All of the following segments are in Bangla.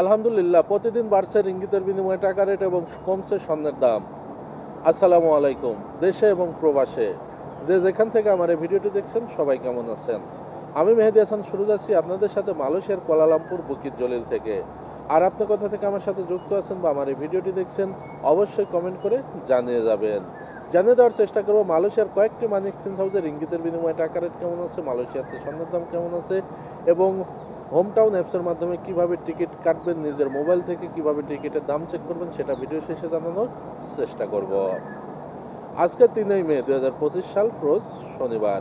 আলহামদুলিল্লাহ, প্রতিদিন বাড়ছে রিঙ্গিতের বিনিময়ে টাকা রেট এবং কমছে স্বর্ণের দাম। আসসালামু আলাইকুম, দেশে এবং প্রবাসে। যে যেখান থেকে আমার এই ভিডিওটি দেখছেন, সবাই কেমন আছেন? আমি মেহেদি হাসান, শুরু যাচ্ছি আপনাদের সাথে মালয়েশিয়ার কোয়ালালামপুর, বুকির জলিল থেকে। আর আপনি কোথা থেকে আমার সাথে যুক্ত আছেন বা আমার এই ভিডিওটি দেখছেন, অবশ্যই কমেন্ট করে জানিয়ে যাবেন। জানিয়ে দেওয়ার চেষ্টা করব, মালয়েশিয়ার কয়েকটি মানি এক্সচেঞ্জ হাউসের ইঙ্গিতের বিনিময়ে টাকা রেট কেমন আছে, মালয়েশিয়াতে স্বর্ণের দাম কেমন আছে এবং হোম টাউন অ্যাপসের মাধ্যমে কীভাবে টিকিট কাটবেন নিজের মোবাইল থেকে, কীভাবে টিকিটের দাম চেক করবেন সেটা ভিডিও শেষে জানানোর চেষ্টা করব। আজকে তিনই মে দুই হাজার পঁচিশ সাল, রোজ শনিবার।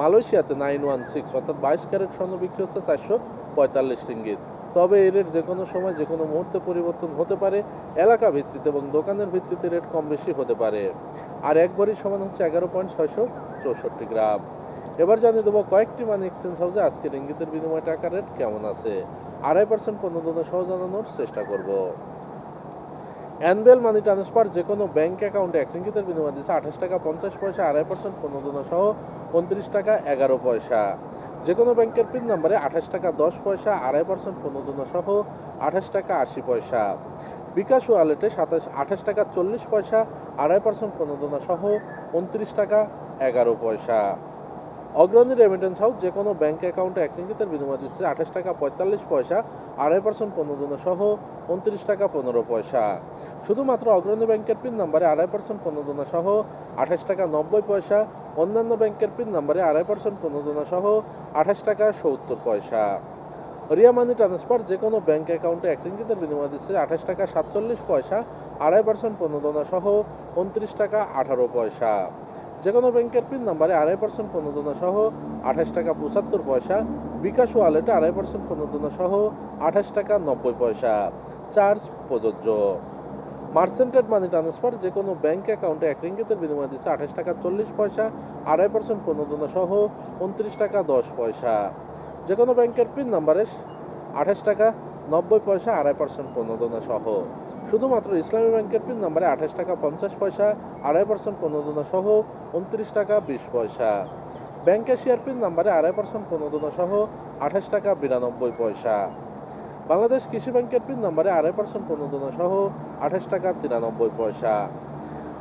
মালয়েশিয়াতে নাইন ওয়ান সিক্স অর্থাৎ বাইশ ক্যারেট স্বর্ণ বিক্রি হচ্ছে চারশো পঁয়তাল্লিশ রিঙ্গিত। তবে এই রেট যে কোনো সময় যে কোনো মুহূর্তে পরিবর্তন হতে পারে, এলাকা ভিত্তিতে এবং দোকানের ভিত্তিতে রেট কম বেশি হতে পারে। আর এক ভরি সমান হচ্ছে এগারো পয়েন্ট ছয়শো চৌষট্টি গ্রাম। এবার জানিয়ে দেবো কয়েকটি মানি এক্সচেঞ্জ হাউসে আজকের ইঙ্গিতের বিনিময় টাকা রেট কেমন আছে? আড়াই পার্সেন্ট পণ্য সহ জানানোর চেষ্টা করব। অ্যানুয়াল মানি ট্রান্সফার যে কোনো ব্যাংক অ্যাকাউন্টে এক রিঙ্গিতের বিনিময় দিচ্ছে আঠাশ টাকা পঞ্চাশ পয়সা, আড়াই পার্সেন্ট পণ্য সহ উনত্রিশ টাকা এগারো পয়সা। যে কোনো ব্যাংকের পিন নাম্বারে আঠাশ টাকা দশ পয়সা, আড়াই পার্সেন্ট পণ্য সহ আঠাশ টাকা আশি পয়সা। বিকাশ ওয়ালেটে সাতাশ, আঠাশ টাকা চল্লিশ পয়সা, আড়াই পার্সেন্ট পণ্য সহ উনত্রিশ টাকা এগারো পয়সা। অগ্রণী রেমিটেন্স হাউস যে কোনো ব্যাংক অ্যাকাউন্টে এক রিঙ্গিতের বিনিময় দিচ্ছে আঠাশ টাকা পঁয়তাল্লিশ পয়সা, আড়াই পার্সেন্ট পনেরো পণ্য সহ উনত্রিশ টাকা পনেরো পয়সা। শুধুমাত্র অগ্রণী ব্যাংকের পিন নাম্বারে আড়াই পার্সেন্ট পনেরো পণ্য সহ আঠাশ টাকা নব্বই পয়সা, অন্যান্য ব্যাংকের পিন নাম্বারে আড়াই পার্সেন্ট পনেরো পণ্য সহ আঠাশ টাকা সত্তর পয়সা। রিয়া মানি ট্রান্সফার যে কোনো ব্যাংক অ্যাকাউন্টে এক রিঙ্গিতের বিনিময় দিচ্ছে আঠাশ টাকা সাতচল্লিশ পয়সা, আড়াই পার্সেন্ট পনেরো প্রণোদনা সহ উনত্রিশ টাকা আঠারো পয়সা। যে কোনো ব্যাংকের পিন নাম্বারে আড়াই পার্সেন্ট প্রণোদনা সহ আঠাশ টাকা পঁচাত্তর পয়সা, বিকাশ ওয়ালেটে আড়াই পার্সেন্ট প্রণোদনা সহ আঠাশ টাকা নব্বই পয়সা। চার্জ প্রযোজ্য। মার্সেন্টেড মানি ট্রান্সফার যে কোনো ব্যাংক অ্যাকাউন্টে এক রিঙ্গিতের বিনিময় দিচ্ছে আঠাশ টাকা চল্লিশ পয়সা, আড়াই পার্সেন্ট প্রণোদনা সহ উনত্রিশ টাকা দশ পয়সা। যে কোনো ব্যাংকের পিন নাম্বারে আঠাশ টাকা নব্বই পয়সা, আড়াই পার্সেন্ট প্রণোদনা সহ। শুধুমাত্র ইসলামী ব্যাংকের পিন নাম্বারে আঠাশ টাকা পঞ্চাশ পয়সা, আড়াই পার্সেন্ট প্রণোদনা সহ উনত্রিশ টাকা বিশ পয়সা। ব্যাংক এশিয়ার পিন নাম্বারে আড়াই পার্সেন্ট প্রণোদনা সহ আঠাশ টাকা বিরানব্বই পয়সা। বাংলাদেশ কৃষি ব্যাংকের পিন নাম্বারে আড়াই পার্সেন্ট প্রণোদনা সহ আঠাশ টাকা তিরানব্বই পয়সা।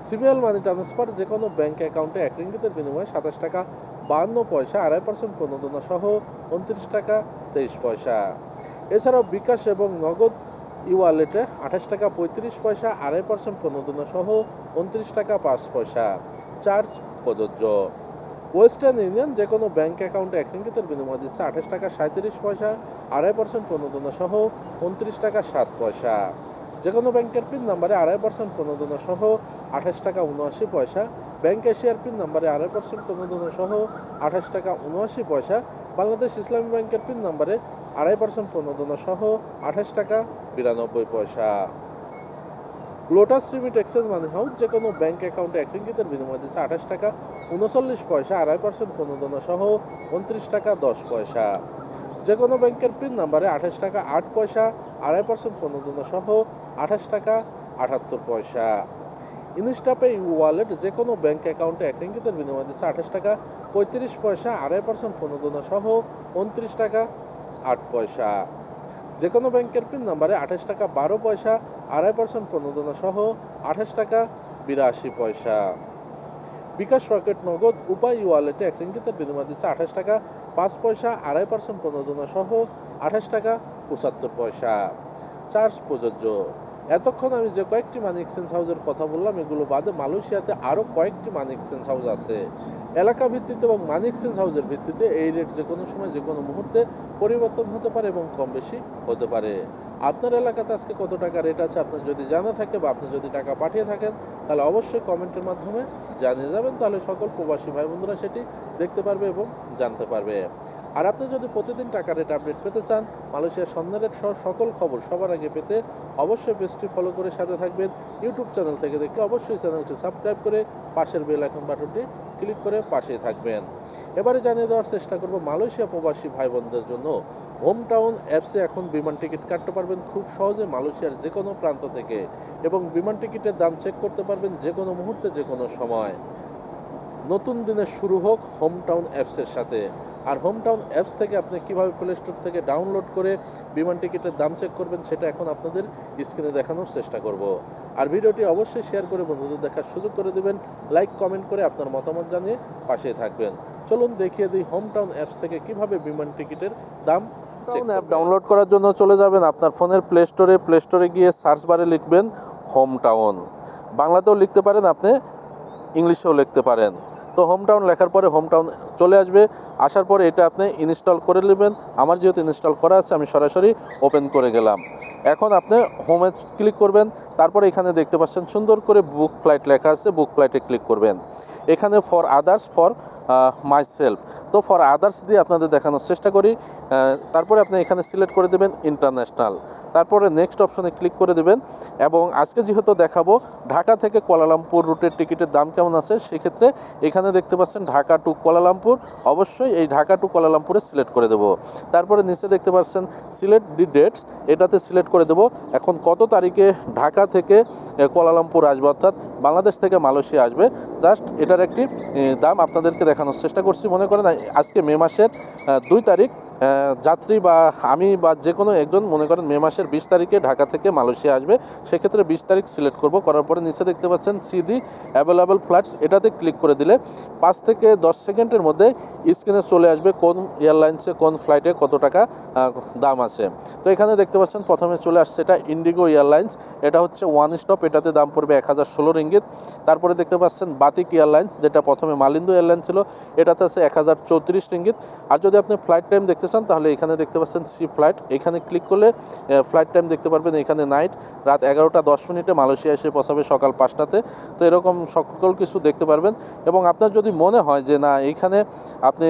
সিবিএল মানি ট্রান্সফার যে কোনো ব্যাংক অ্যাকাউন্টে এক রিঙ্গিতের বিনিময়ে সাতাশ টাকা, বাহান্ন পয়সা, আড়াই পার্সেন্ট প্রণোদনা সহ উনত্রিশ টাকা তেইশ পয়সা। এছাড়াও বিকাশ এবং নগদ ই ওয়ালেটে আঠাশ টাকা পঁয়ত্রিশ পয়সা, আড়াই পার্সেন্ট প্রণোদনা সহ উনত্রিশ টাকা পাঁচ পয়সা। চার্জ প্রযোজ্য। ওয়েস্টার্ন ইউনিয়ন যে কোনো ব্যাংক অ্যাকাউন্টে এক রিঙ্গিতের বিনিময় দিচ্ছে আঠাশ টাকা সাঁত্রিশ পয়সা, আড়াই পার্সেন্ট প্রণোদনা সহ উনত্রিশ টাকা সাত পয়সা। যে কোনো ব্যাংকের পিন নাম্বারে আড়াই পার্সেন্ট প্রণোদনা সহ আঠাশ টাকা উনআশি পয়সা ব্যাংক এশিয়ার পিন নাম্বারে আড়াই পার্সেন্ট প্রণোদনা সহ আঠাশ টাকা উনআশি পয়সা, বাংলাদেশ ইসলামী ব্যাংকের পিন নাম্বারে আড়াই পার্সেন্ট প্রণোদনা সহ আঠাশ টাকা বিরানব্বই পয়সা। Lotus remit exchange money house যে কোনো ব্যাংক অ্যাকাউন্টে এক রিঙ্গিতের বিনিময় দিচ্ছে আঠাশ টাকা উনচল্লিশ পয়সা, আড়াই পার্সেন্ট প্রণোদনা সহ উনত্রিশ টাকা দশ পয়সা। যে কোনো ব্যাংকের পিন নাম্বারে আঠাশ টাকা আট পয়সা, আড়াই পার্সেন্ট প্রণোদনা সহ আঠাশ টাকা আটাত্তর পয়সা। ইনস্টাপে ওয়ালেট যে কোনো ব্যাংক অ্যাকাউন্টে এক রিঙ্গিতের বিনিময় দিচ্ছে আঠাশ টাকা পঁয়ত্রিশ পয়সা, আড়াই পার্সেন্ট প্রণোদনা সহ উনত্রিশ টাকা আট পয়সা। যে কোনো ব্যাংকের পিন নাম্বারে আঠাশ টাকা বারো পয়সা, আড়াই পার্সেন্ট প্রণোদনা সহ আঠাশ টাকা বিরাশি পয়সা। বিকাশ রকেট নগদ উপায় ওয়ালেটে এক রিঙ্গিতের বিনিময় দিচ্ছে আঠাশ টাকা পাঁচ পয়সা, আড়াই পার্সেন্ট প্রণোদনা সহ আঠাশ টাকা পঁচাত্তর পয়সা। চার্জ প্রযোজ্য। এতক্ষণ আমি যে কয়েকটি মানি এক্সচেঞ্জ হাউসের কথা বললাম, এগুলো বাদে মালয়েশিয়াতে আরও কয়েকটি মানি এক্সচেঞ্জ হাউস আছে। এলাকা ভিত্তিতে এবং মানি এক্সচেঞ্জ হাউসের ভিত্তিতে এই রেট যে কোনো সময় যে কোনো মুহূর্তে পরিবর্তন হতে পারে এবং কম বেশি হতে পারে। আপনার এলাকাতে আজকে কত টাকা রেট আছে আপনার যদি জানা থাকে বা আপনি যদি টাকা পাঠিয়ে থাকেন, তাহলে অবশ্যই কমেন্টের মাধ্যমে জানিয়ে যাবেন। তাহলে সকল প্রবাসী ভাই বন্ধুরা সেটি দেখতে পারবে এবং জানতে পারবে। আর আপনি যদি প্রতিদিন টাকা রেট আপডেট পেতে চান, মালয়েশিয়ার স্বর্ণ রেট সহ সকল খবর সবার আগে পেতে অবশ্যই পেজটি ফলো করে সাথে থাকবেন। ইউটিউব চ্যানেল থেকে দেখতে অবশ্যই চ্যানেলটি সাবস্ক্রাইব করে পাশের বেল আইকন বাটনটি ক্লিক করে পাশেই থাকবেন। এবারে জানিয়ে দেওয়ার চেষ্টা করব মালয়েশিয়া প্রবাসী ভাই বোনদের জন্য। হোম টাউন অ্যাপসে এখন বিমান টিকিট কাটতে পারবেন খুব সহজে মালয়েশিয়ার যে কোনো প্রান্ত থেকে এবং বিমান টিকিটের দাম চেক করতে পারবেন যে কোনো মুহূর্তে যে কোনো সময়। নতুন দিনের শুরু হোক হোম টাউন অ্যাপসের সাথে। আর হোম টাউন অ্যাপস থেকে আপনি কীভাবে প্লে স্টোর থেকে ডাউনলোড করে বিমান টিকিটের দাম চেক করবেন সেটা এখন আপনাদের স্ক্রিনে দেখানোর চেষ্টা করব। আর ভিডিওটি অবশ্যই শেয়ার করে বন্ধুদের দেখার সুযোগ করে দেবেন লাইক কমেন্ট করে আপনার মতামত জানিয়ে পাশে থাকবেন। চলুন দেখিয়ে দিই হোম টাউন অ্যাপস থেকে কীভাবে বিমান টিকিটের দাম চেক অ্যাপ ডাউনলোড করার জন্য চলে যাবেন আপনার ফোনের প্লে স্টোরে প্লে স্টোরে গিয়ে সার্চ বারে লিখবেন হোম টাউন বাংলাতেও লিখতে পারেন আপনি ইংলিশেও লিখতে পারেন। তো হোম টাউন লেখার পরে হোম টাউন চলে আসবে। আসার পরে এটা আপনি ইনস্টল করে নেবেন। আমার যেহেতু ইনস্টল করা আছে, আমি সরাসরি ওপেন করে গেলাম। এখন আপনি হোমে ক্লিক করবেন, তারপরে এখানে দেখতে পাচ্ছেন সুন্দর করে বুক ফ্লাইট লেখা আছে বুক ফ্লাইটে ক্লিক করবেন। এখানে for others for my self তো ফর আদার্স দিয়ে আপনাদের দেখানোর চেষ্টা করি তারপরে আপনি এখানে সিলেক্ট করে দেবেন ইন্টারন্যাশনাল তারপরে নেক্সট অপশনে ক্লিক করে দেবেন, এবং আজকে যেহেতু দেখাবো, ঢাকা থেকে কুয়ালালামপুর রুটের টিকিটের দাম কেমন আছে, সেক্ষেত্রে এখানে দেখতে পাচ্ছেন ঢাকা টু কুয়ালালামপুর। অবশ্যই এই ঢাকা টু কুয়ালালামপুরে সিলেক্ট করে দেবো। তারপরে নিচে দেখতে পাচ্ছেন সিলেক্ট দি ডেটস এটাতে সিলেক্ট করে দেব। এখন কত তারিখে ঢাকা থেকে কোলালামপুর আসবে? অর্থাৎ বাংলাদেশ থেকে মালয়েশিয়া আসবে। জাস্ট এটার একটি দাম আপনাদেরকে দেখানোর চেষ্টা করছি। মনে করেন আজকে মে মাসের দুই তারিখ। যাত্রী বা আমি বা যে কোনো একজন, মনে করেন মে মাসের বিশ তারিখে ঢাকা থেকে মালয়েশিয়া আসবে, সেক্ষেত্রে বিশ তারিখ সিলেক্ট করব। করার পরে নিচে দেখতে পাচ্ছেন সিডি অ্যাভেলেবল ফ্লাইটস এটাতে ক্লিক করে দিলে পাঁচ থেকে দশ সেকেন্ডের মধ্যে স্ক্রিনে চলে আসবে কোন এয়ারলাইন্সে কোন ফ্লাইটে কত টাকা দাম আছে। তো এখানে দেখতে পাচ্ছেন প্রথমে চলে আসছে এটা ইন্ডিগো এয়ারলাইন্স এটা হচ্ছে ওয়ান স্টপ এটাতে দাম পড়বে এক হাজার ষোলো রিঙ্গিত তারপরে দেখতে পাচ্ছেন বাতিক এয়ারলাইন্স যেটা প্রথমে মালিন্দু এয়ারলাইন ছিল, এটাতে আছে এক হাজার চৌত্রিশ রিঙ্গিত আর যদি আপনি ফ্লাইট টাইম দেখতে চান, তাহলে এখানে দেখতে পাচ্ছেন সি ফ্লাইট। এখানে ক্লিক করলে ফ্লাইট টাইম দেখতে পারবেন এখানে নাইট, রাত এগারোটা দশ মিনিটে মালয়েশিয়া এসে পৌঁছাবে সকাল পাঁচটাতে। তো এরকম সকল কিছু দেখতে পারবেন। এবং আপনার যদি মনে হয় যে না এইখানে আপনি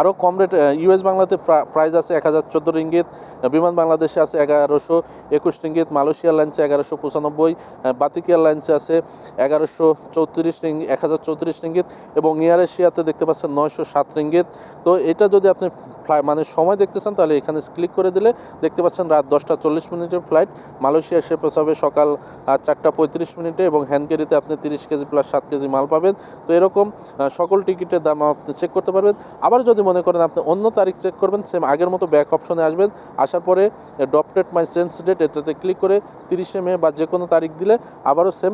আরও কম রেট ইউএস বাংলাতে প্রাইস আছে এক হাজার চোদ্দ রিঙ্গিত বিমান বাংলাদেশে আছে এগারোশো একুশ রিঙ্গিত, মালয়েশিয়া এয়ারলাইন্সে এগারোশো পঁচানব্বই বাতিক এয়ারলাইন্সে আছে এগারোশো চৌত্রিশ রিঙ্গ এক হাজার চৌত্রিশ রিঙ্গিত এবং এয়ার এশিয়াতে দেখতে পাচ্ছেন নয়শো সাত রিঙ্গিত। তো এটা যদি আপনি মানে সময় দেখতে চান তাহলে এখানে ক্লিক করে দিলে দেখতে পাচ্ছেন রাত দশটা চল্লিশ মিনিটের ফ্লাইট মালয়েশিয়া এসে পৌঁছাবে সকাল চারটা পঁয়ত্রিশ মিনিটে এবং হ্যান্ড ক্যারিতে আপনি তিরিশ কেজি প্লাস সাত কেজি মাল পাবেন। তো এরকম সকল টিকিটের দাম আপনি চেক করতে পারবেন। আবার যদি মনে করেন আপনি অন্য তারিখ চেক করবেন সেম আগের মতো ব্যাক অপশনে আসবেন। আসার পরে ডপটেড মাই সেন্স ডেট এটাতে ক্লিক করে তিরিশে মে বা যে কোনো তারিখ দিলে আবারও সেম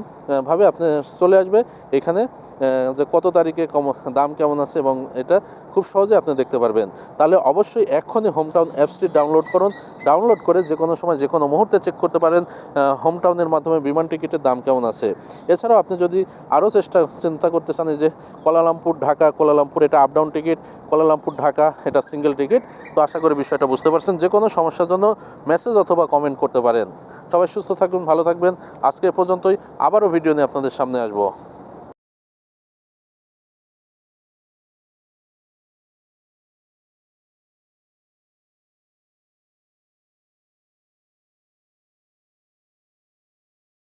ভাবে আপনি চলে আসবে। এখানে যে কত তারিখে কম, দাম কেমন আছে এবং এটা খুব সহজে আপনি দেখতে পারবেন। তাহলে অবশ্যই এক্ষুনি হোমটাউন অ্যাপসটি ডাউনলোড করুন। ডাউনলোড করে যে কোনো সময় যে কোনো মুহূর্তে চেক করতে পারেন হোমটাউনের মাধ্যমে বিমান টিকিটের দাম কেমন আছে। এছাড়াও আপনি যদি আরও চেষ্টা, চিন্তা করতে চান যে Kuala Lumpur Dhaka Kuala Lumpur এটা up down ticket Kuala Lumpur Dhaka এটা সিঙ্গেল টিকিট তো আশা করি বিষয়টা বুঝতে পারছেন। যে কোনো সমস্যার জন্য মেসেজ অথবা কমেন্ট করতে পারেন। সবাই সুস্থ থাকবেন ভালো থাকবেন। আজকে পর্যন্তই, আবারও ভিডিও নিয়ে আপনাদের সামনে আসব।